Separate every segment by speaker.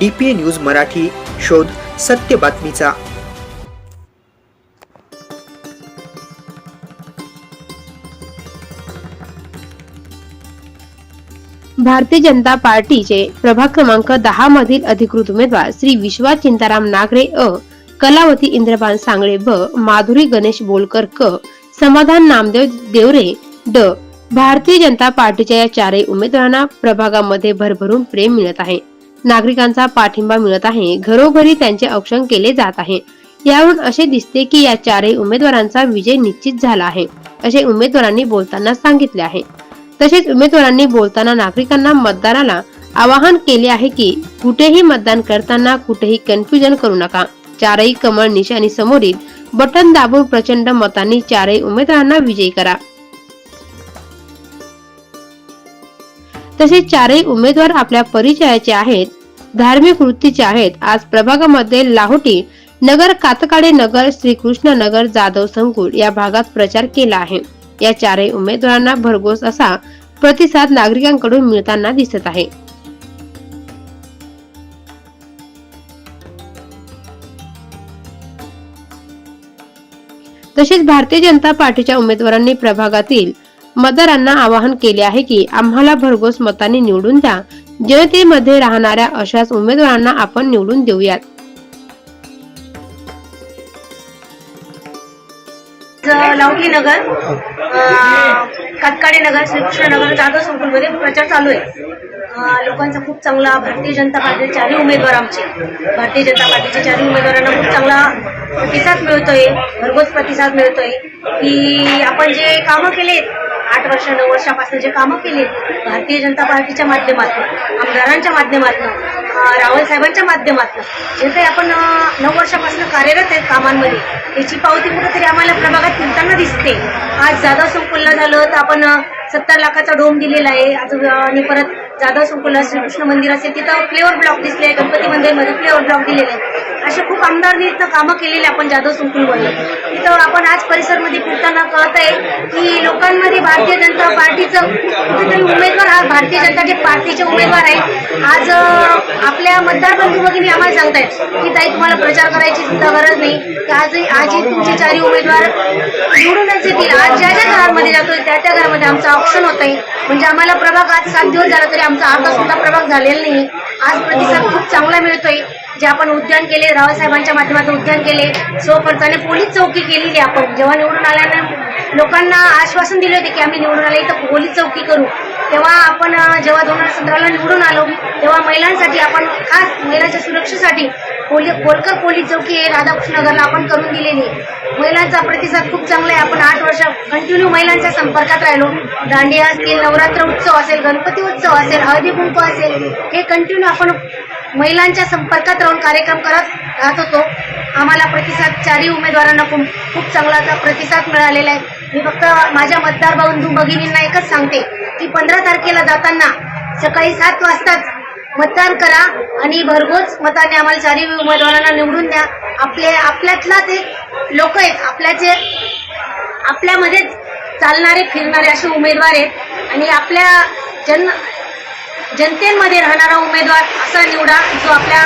Speaker 1: DPA news Marathi शोध सत्य बातमीचा.
Speaker 2: भारतीय जनता पार्टीचे प्रभाग क्रमांक दहा मधील अधिकृत उमेदवार श्री विश्वास चिंताराम नागरे अ कलावती इंद्रबान सांगळे ब माधुरी गणेश बोलकर क समाधान नामदेव देवरे ड भारतीय जनता पार्टीच्या या चारही उमेदवारांना प्रभागामध्ये भरभरून प्रेम मिळत आहे. नागरिकांचा पाठिंबा मिळत आहे. घरोघरी त्यांचे औक्षण केले जात आहे. यावरून असे दिसते की या चारही उमेदवारांचा विजय निश्चित झाला आहे असे उमेदवारांनी बोलताना सांगितले आहे. तसेच उमेदवारांनी बोलताना नागरिकांना मतदाराला आवाहन केले आहे की कुठेही मतदान करताना कुठेही कन्फ्युजन करू नका. चारही कमळ निशाणी समोरील बटन दाबून प्रचंड मतांनी चारही उमेदवारांना विजयी करा. तसेच चारही उमेदवार आपल्या परिचयाचे आहेत धार्मिक वृत्तीचे आहेत. आज प्रभागामध्ये लाहोटी नगर कातकाडे नगर श्रीकृष्ण नगर जाधव संकुल या भागात प्रचार केला आहे. या चारही उमेदवारांना भरघोस असा प्रतिसाद नागरिकांकडून मिळताना दिसत आहे. तसेच भारतीय जनता पार्टीच्या उमेदवारांनी प्रभागातील मतदारांना आवाहन केले आहे की आम्हाला भरघोस मताने निवडून द्या. जनतेमध्ये राहणाऱ्या अशाच उमेदवारांना आपण निवडून देऊयात.
Speaker 3: लावठी नगर? कातकाडे नगर श्रीकृष्ण नगर जाधव संकुलमध्ये प्रचार चालू आहे. लोकांचा खूप चांगला भारतीय जनता पार्टीचे चारही उमेदवार आमचे. भारतीय जनता पार्टीच्या चारही उमेदवारांना खूप चांगला प्रतिसाद मिळतोय भरघोस प्रतिसाद मिळतोय. की आपण जे कामं केलेत आठ वर्ष नऊ वर्षापासून जे कामं केली भारतीय जनता पार्टीच्या माध्यमातून आमदारांच्या माध्यमातून रावल साहेबांच्या माध्यमातून जे काही आपण नऊ वर्षापासून कार्यरत आहेत कामांमध्ये त्याची पावती कुठेतरी आम्हाला प्रभागात फिरताना दिसते. आज जाधव संकुलला झालं तर आपण सत्तर लाखाचा डोम दिलेला आहे. आज आणि परत जाधव संकुला श्रीकृष्ण मंदिर असेल तिथं फ्लेवर ब्लॉक दिसले गणपती मंदिरमध्ये फ्लेवर ब्लॉक दिलेले आहेत. असे खूप आमदारनी इथं कामं केलेली आपण जाधव संकुलमध्ये तिथं आपण आज परिसरमध्ये फिरताना कळत आहे की लोकांमध्ये भारतीय जनता पार्टीचं कुठेतरी उमेदवार हा भारतीय जनता पार्टीचे उमेदवार आहेत. आज आपल्या मतदार बंधू भगिनी आम्हाला सांगतायत की ताई तुम्हाला प्रचार करायची सुद्धा गरज नाही. आजही आजही तुमचे चारही उमेदवार निवडूनच येतील. आज ज्या ज्या घरांमध्ये जातोय त्या त्या घरामध्ये आमचं ऑप्शन होत आहे म्हणजे आम्हाला प्रभाग आज सात दिवस झाला तरी आमचा अर्धा सुद्धा प्रभाग झालेला नाही. आज प्रतिसाद खूप चांगला मिळतोय. जे आपण उद्यान केले रावसाहेबांच्या माध्यमातून उद्यान केले स्वखर्चाने पोलीस चौकी केलेली आपण. जेव्हा निवडून आल्यानं लोकांना आश्वासन दिले होते की आम्ही निवडून आले तर पोलीस चौकी करू. तेव्हा आपण जेव्हा दोन हजार सतराला निवडून आलो तेव्हा महिलांसाठी आपण खास महिलांच्या सुरक्षेसाठी पोली कोलकर पोलीस चौकी हे राधाकृष्णनगरला आपण करून दिलेली महिलांचा प्रतिसाद खूप चांगला आहे. आपण आठ वर्ष कंटिन्यू महिलांच्या संपर्कात राहिलो. दांडिया असतील नवरात्र उत्सव असेल गणपती उत्सव असेल हळदी कुंकू असेल हे कंटिन्यू आपण महिलांच्या संपर्कात राहून कार्यक्रम करत राहत होतो. आम्हाला प्रतिसाद चारही उमेदवारांना खूप खूप चांगला असा प्रतिसाद मिळालेला आहे. मी फक्त माझ्या मतदार बंधू भगिनींना एकच सांगते. की पंधरा तारखेला जाताना सकाळी सात वाजताच मतदान करा आणि भरघोस मताने आम्हाला चारही उमेदवारांना निवडून द्या. आपले आपल्यातलाच एक लोक आहेत. आपल्याचे आपल्यामध्येच चालणारे फिरणारे असे उमेदवार आहेत. आणि आपल्या जन जनतेमध्ये राहणारा उमेदवार असा निवडा जो आपल्या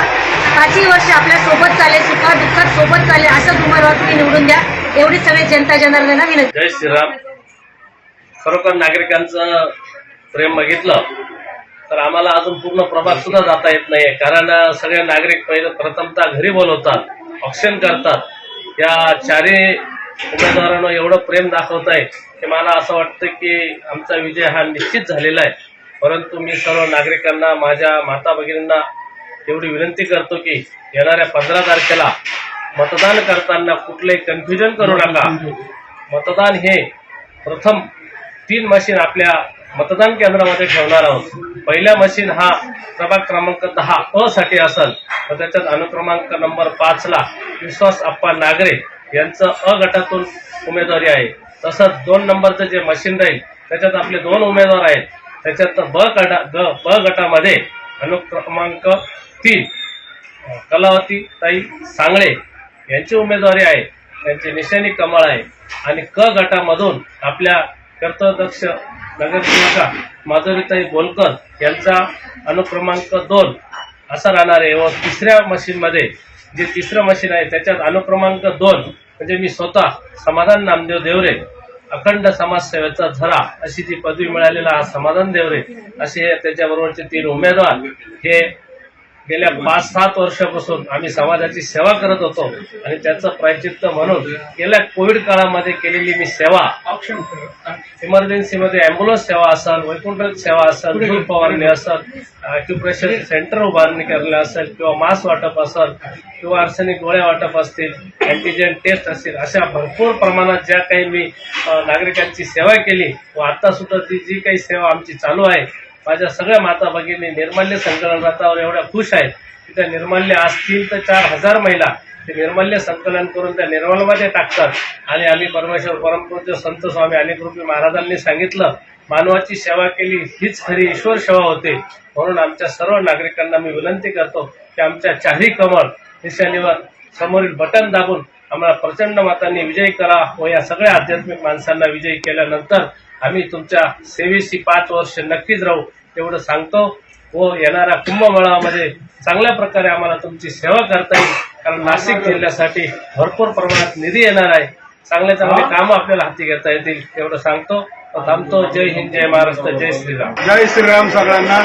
Speaker 3: पाचही वर्ष आपल्यासोबत चालेल सुखात दुःखात सोबत चालेल असाच उमेदवार तुम्ही निवडून द्या. एवढीच सगळे जनता जनार्दना विनंती.
Speaker 4: जय श्रीराम. खरोखर नागरिकांचं प्रेम बघितलं तर आम्हाला अजून पूर्ण प्रभाग सुद्धा जाता येत नाहीये. कारण सगळे नागरिक पहिले प्रथमतः घरी बोलवतात ऑक्सिजन करतात. या चारही उमेदवारांना एवढं प्रेम दाखवत आहे की मला असं वाटतं की आमचा विजय हा निश्चित झालेला आहे. परंतु मी सर्व नागरिकांना माझ्या माता भगिनींना एवढी विनंती करतो की येणाऱ्या पंधरा तारखेला मतदान करताना कुठलंही कन्फ्युजन करू नका. मतदान हे प्रथम तीन मशीन आपल्या मतदान केंद्रामध्ये ठेवणार आहोत. पहिल्या मशीन हा प्रभाग क्रमांक दहा अ साठी असेल तर त्याच्यात अनुक्रमांक नंबर पाचला विश्वास अप्पा नागरे यांचं अ गटातून उमेदवारी आहे. तसंच दोन नंबरचं जे मशीन राहील त्याच्यात आपले दोन उमेदवार आहेत. त्याच्यात ब गटा ग ब गटामध्ये अनुक्रमांक तीन कलावती ताई सांगळे यांची उमेदवारी आहे. त्यांची निशाणी कमळ आहे. आणि क गटामधून आपल्या कर्तव्यक्ष नगरसेविका माधुरीताई बोलकर यांचा अनुक्रमांक दोन असा राहणार आहे. व तिसऱ्या मशीनमध्ये जे तिसरं मशीन आहे त्याच्यात अनुक्रमांक दोन म्हणजे मी स्वतः समाधान नामदेव देवरे अखंड समाजसेवेचा झरा अशी जी पदवी मिळालेला हा समाधान देवरे असे हे त्याच्याबरोबरचे तीन उमेदवार हे गेल्या पाच सात वर्षापासून आम्ही समाजाची सेवा करत होतो आणि त्याचं प्रायचित्त म्हणून गेल्या कोविड काळामध्ये केलेली मी सेवा इमर्जन्सीमध्ये अँब्युलन्स सेवा असेल वैकुंठ सेवा असेल दूध फवारणी असेल अॅक्युप्रेशर सेंटर उभारणी करणे असेल किंवा मास्क वाटप असेल किंवा आर्सेनिक गोळ्या वाटप असतील अँटीजेन टेस्ट असतील अशा भरपूर प्रमाणात ज्या काही मी नागरिकांची सेवा केली व आता सुद्धा ती जी काही सेवा आमची चालू आहे माझ्या सगळ्या माता भगिनी निर्माल्य संकलन रथावर एवढ्या खुश आहेत की त्या निर्माल्य आज तीन ते चार हजार महिला ते निर्माल्य संकलन करून त्या निर्मलमध्ये टाकतात. आणि आम्ही परमेश्वर परमपूज्य संत स्वामी अनेकरूपी महाराजांनी सांगितलं मानवाची सेवा केली हीच खरी ईश्वर सेवा होते. म्हणून आमच्या सर्व नागरिकांना मी विनंती करतो की आमच्या चारही कमळ निशाणीवर समोरील बटन दाबून आम्हाला प्रचंड मतांनी विजयी करा व या सगळ्या आध्यात्मिक माणसांना विजयी केल्यानंतर आम्ही तुमच्या सेवेशी पाच वर्ष नक्कीच राहू एवढं सांगतो. व येणाऱ्या कुंभमेळामध्ये चांगल्या प्रकारे आम्हाला तुमची सेवा करता येईल. कारण नाशिक जिल्ह्यासाठी भरपूर प्रमाणात निधी येणार आहे. चांगले चांगले कामं आपल्याला हाती घेता येतील एवढं सांगतो. थांबतो. जय हिंद जय महाराष्ट्र जय श्रीराम.
Speaker 5: जय श्रीराम सगळ्यांना.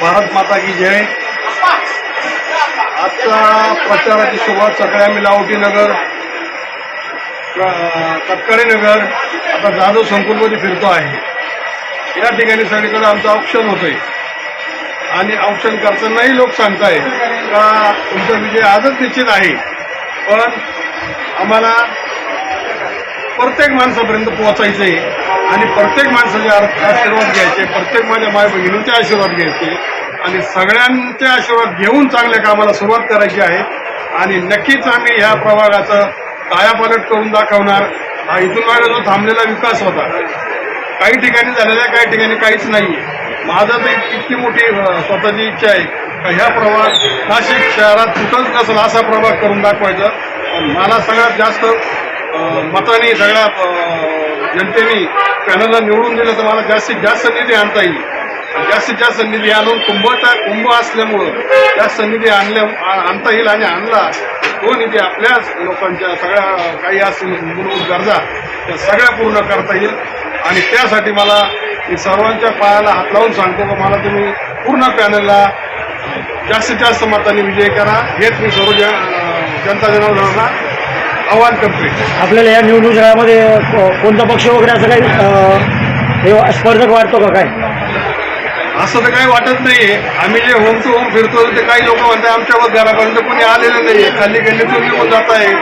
Speaker 5: भारत माता की जय. आजचा प्रचाराची सुरुवात सकाळी आम्ही लावटी नगर तत्काळी नगर आता जाधव संकुलमध्ये फिरतो आहे. या ठिकाणी सगळीकडे आमचं ऑप्शन होतंय. आणि ऑप्शन करतानाही लोक सांगताय का तुमचा विजय आजच निश्चित आहे. पण आम्हाला प्रत्येक माणसापर्यंत पोहोचायचं आहे आणि प्रत्येक माणसाचे आशीर्वाद घ्यायचे प्रत्येक माझ्या माय बहिणींचे आशीर्वाद घ्यायचे. आणि सगळ्यांचे आशीर्वाद घेऊन चांगल्या कामाला सुरुवात करायची आहे. आणि नक्कीच आम्ही ह्या प्रभागाचं कायापालट करून दाखवणार. हा इथून मागे जो थांबलेला विकास होता. काही ठिकाणी झालेला काही ठिकाणी काहीच नाही माझं तर इतकी मोठी स्वतःची इच्छा आहे का ह्या प्रभाग नाशिक शहरात कुठंच नसेल असा प्रभाग करून दाखवायचा. मला सगळ्यात जास्त मताने सगळ्या जनतेने पॅनलला निवडून दिलं तर मला जास्तीत जास्त निधी आणता येईल. जास्तीत जास्त निधी आणून कुंभचा कुंभ असल्यामुळं जास्त निधी आणल्या आणता येईल आणि आणला. तो निधी आपल्याच लोकांच्या सगळ्या काही असतील मूलभूत गरजा त्या सगळ्या पूर्ण करता येईल. आणि त्यासाठी मला मी सर्वांच्या पायाला हात लावून सांगतो की मला तुम्ही पूर्ण पॅनलला जास्तीत जास्त मतांनी विजय करा. हेच मी सर्व जनता जनार्दनांना आव्हान करतोय.
Speaker 6: आपल्याला या निवडणुकीमध्ये को- कोणता पक्ष वगैरे असं काही हे स्पर्धक वाटतो का काय?
Speaker 5: असं तर काही वाटत नाहीये. आम्ही जे होम टू होम फिरतो ते काही लोक म्हणतात आमच्या घरापर्यंत कोणी आलेलं नाहीये. खाली गल्लीतून निघून जात आहे.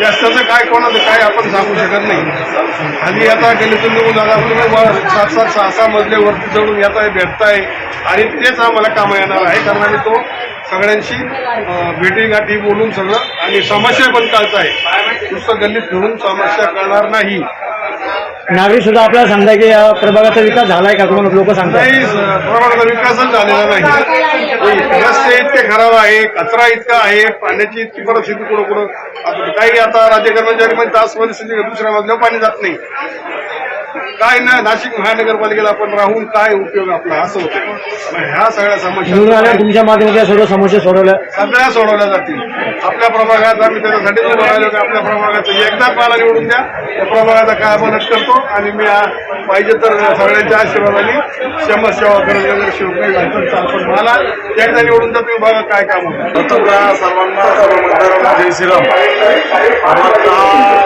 Speaker 5: जास्तचं काय कोणाचं काय आपण सांगू शकत नाही. खाली आता गल्लीतून निघून जाता तुम्ही सात सात सहा सहा मजले वरती चढून येत आहे भेटताय. आणि तेच आम्हाला कामं येणार आहे. कारण आम्ही तो सगळ्यांशी भेटीगाठी बोलून सगळं आणि समस्या पण कळताय नुसतं गल्लीत फिरून समस्या कळणार नाही.
Speaker 6: नागरिक सुद्धा आपल्याला सांगताय की या प्रभागाचा विकास झालाय का? तुम्हाला लोक सांगताय.
Speaker 5: नाही प्रमाणाचा विकासच झालेला नाही. रस्ते इतके खराब आहे कचरा इतका आहे पाण्याची इतकी परिस्थिती कुठं कुठं आता काही आता राज्य कर्मचारी म्हणजे तास परिस्थिती दुसऱ्या मधल्या पाणी जात नाही. काय ना नाशिक महानगरपालिकेला आपण राहून काय उपयोग आपला असं होतं. ह्या सगळ्या समस्या
Speaker 6: तुमच्या माध्यमातून सर्व समस्या सोडवल्या.
Speaker 5: सगळ्या सोडवल्या जातील. आपल्या प्रभागात आम्ही त्याच्यासाठी की आपल्या प्रभागाचं एकदा मला निवडून द्या. त्या प्रभागाचा काय मदत करतो आणि मी पाहिजे तर सगळ्यांच्या आशीर्वादाने समाजसेवा करत वगैरे शिवकाई घालतो चालतो मला एकदा निवडून द्या तुम्ही बघा काय काम होतं.
Speaker 7: सर्वांना सर्व मतदारांना जय श्रीराम.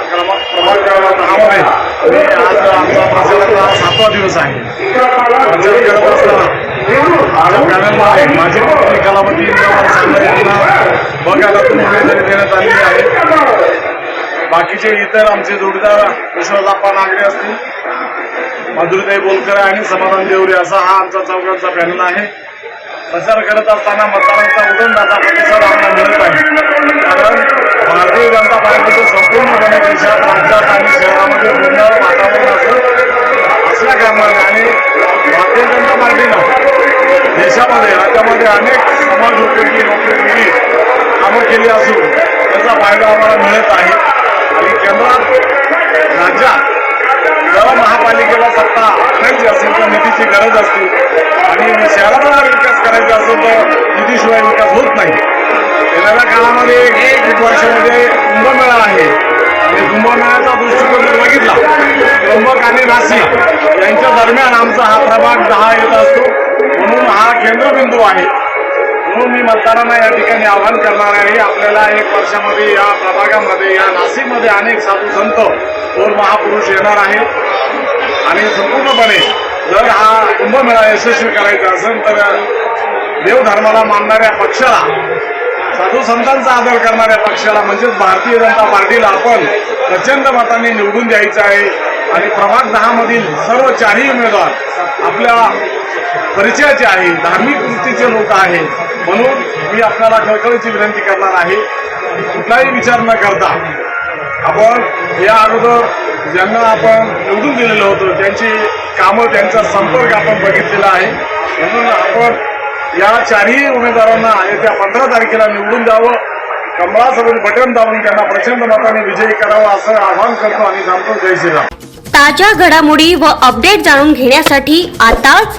Speaker 7: प्रभाग आणि आज आमचा प्रचाराचा सातवा दिवस आहे प्रचार करत असताना माझ्या पॅनलमध्ये माझे पत्नी कलावती यांना बघायला उमेदवारी देण्यात आलेली आहे बाकीचे इतर आमचे जोडीदार विश्वासाप्पा नागरे असतील माधुरीताई बोलकर आणि समाधान देवरे असा हा आमचा चौघांचा पॅनल आहे. प्रचार करत असताना मतदारांचा उदंडाचा प्रतिसाद आम्हाला मिळत आहे. कारण भारतीय जनता पार्टीचं संपूर्णपणे देशात देशामध्ये राज्यामध्ये अनेक समाज उपयोगी नोकरी कामं केली असून त्याचा फायदा आम्हाला मिळत आहे. आणि केंद्रात राज्यात जर महापालिकेला सत्ता आणायची असेल तर निधीची गरज असते. आणि शहराला विकास करायचा असेल तर निधीशिवाय विकास होत नाही. येणाऱ्या काळामध्ये एक वर्षामध्ये कुंभमेळा आहे. आणि कुंभमेळ्याचा दृष्टिकोन जर बघितला त्र्यंबक आणि नाशिक यांच्या दरम्यान आमचा हा प्रभाग दहा येत असतो. म्हणून हा केंद्रबिंदू आहे. म्हणून मी मतदारांना या ठिकाणी आवाहन करणार आहे आपल्याला एक वर्षामध्ये या प्रभागामध्ये या नाशिकमध्ये अनेक साधू संत दोन महापुरुष येणार आहेत. आणि संपूर्णपणे जर हा कुंभमेळा यशस्वी करायचा असेल तर देवधर्माला मानणाऱ्या पक्षाला साधू संतांचा आदर करणाऱ्या पक्षाला म्हणजेच भारतीय जनता पार्टीला आपण प्रचंड मतांनी निवडून द्यायचं आहे. आणि प्रभाग दहामधील सर्व चारही उमेदवार आपल्या परिचयाचे आहे धार्मिक वृत्तीचे लोक आहेत म्हणून मी आपल्याला कळकळीची विनंती करणार आहे. कुठलाही विचार न करता आपण या अगोदर ज्यांना आपण निवडून दिलेलं होतं त्यांची कामं त्यांचा संपर्क आपण बघितलेला आहे. म्हणून आपण या चारही उमेदवारांना येत्या पंधरा तारखेला निवडून द्यावं. कमळासमोर बटन दाबून त्यांना प्रचंड मताने विजयी करावं असं आवाहन करतो आणि सांगतो जय श्रीराम.
Speaker 8: ताज्या घडामोडी व अपडेट जाणून घेण्यासाठी आताच